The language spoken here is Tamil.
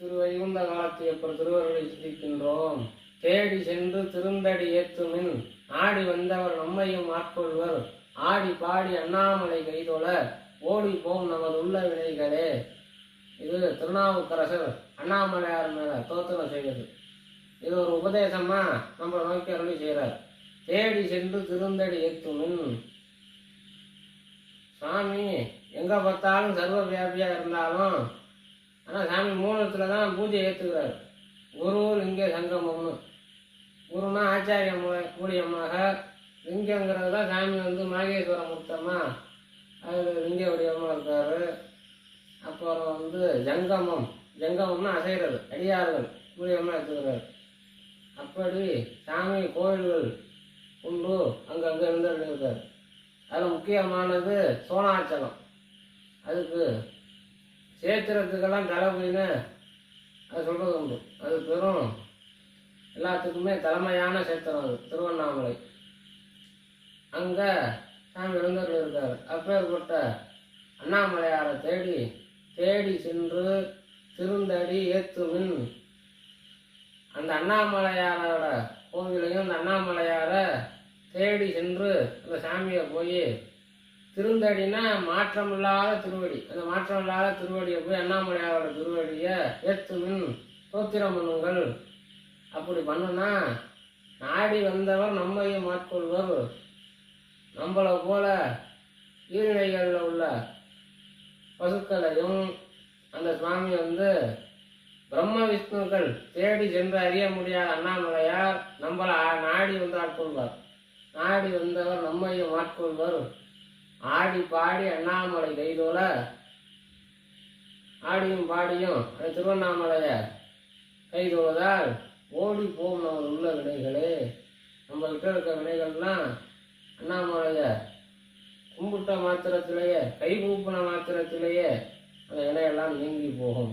திரு வைகுந்த காலத்தை அப்புறம் திருவருளை சிரிக்கின்றோம் தேடி சென்று திருந்தடி ஏத்துமின் ஆடி வந்தவர் நம்மையும் ஆட்கொள்வர். ஆடி பாடி அண்ணாமலை கைதொழ ஓடி போம் நமது உள்ள வினைகளே. இது திருநாவுக்கரசர் அண்ணாமலையார் மேல தோத்தனை செய்வது இது ஒரு உபதேசமா நம்மளை நோக்கி அருளி செய்கிறார் தேடி சென்று திருந்தடி ஏத்துமின். சாமி எங்க பார்த்தாலும் சர்வ வியாபியா இருந்தாலும் ஆனால் சாமி மூலத்துல தான் பூஜை ஏத்துக்கிறார். குரு லிங்க சங்கமம்னு குருனா ஆச்சாரிய மூல- மூலியமாக லிங்கங்கிறது தான் சாமி வந்து மாகேஸ்வர முத்தமா அது லிங்க வடிவமாக இருக்கார். அப்புறம் வந்து ஜங்கமம். ஜங்கமம்னா அசைகிறது அடியார்கள் மூலியமாக எடுத்துக்கிறார் அப்படி சாமி கோயில்கள் உண்டு அங்கங்கே இருந்து இருக்கார் அதில் முக்கியமானது சோனாச்சலம். அதுக்கு சேத்திரத்துக்கெல்லாம் தலைமைன்னு அது சொல்கிறது உண்டு. அது பெரும். எல்லாத்துக்குமே தலைமையான சேத்திரம் அது திருவண்ணாமலை. அங்கே சாமி எழுந்தர் இருக்கார். அப்பேற்பட்ட அண்ணாமலையாரை தேடி தேடி சென்று திருந்தடி ஏத்துமின். அந்த அண்ணாமலையாரோட கோவிலையும் அந்த அண்ணாமலையாரை தேடி சென்று அந்த சாமியை போய் திருந்தடினா மாற்றமில்லாத திருவடி. அந்த மாற்றமில்லாத திருவடியை போய் அண்ணாமலையாரோட திருவடியை ஏற்றுமின் தோத்திரம் பண்ணுங்கள். அப்படி பண்ணுனா நாடி வந்தவர் நம்மையும் ஆட்கொள்வர் நம்மளை போல ஈழ்நிலைகளில் உள்ள பசுக்களையும் அந்த சுவாமி வந்து பிரம்ம விஷ்ணுக்கள் தேடி சென்று அறிய முடியாத அண்ணாமலையார் நம்மளை நாடி வந்து ஆட்கொள்வார் நாடி வந்தவர் நம்மையும் ஆட்கொள்வர் ஆடி பாடி அண்ணாமலை கைதோல ஆடியும் பாடியும் அந்த திருவண்ணாமலைய கைதோலதால் ஓடி போகும் நமது உள்ள வினைகளே நம்ம இருக்க வினைகள்லாம் அண்ணாமலைய கும்பிட்ட மாத்திரத்திலேயே கை கூப்பின மாத்திரத்திலேயே அந்த வினையெல்லாம் நீங்கி போகும்.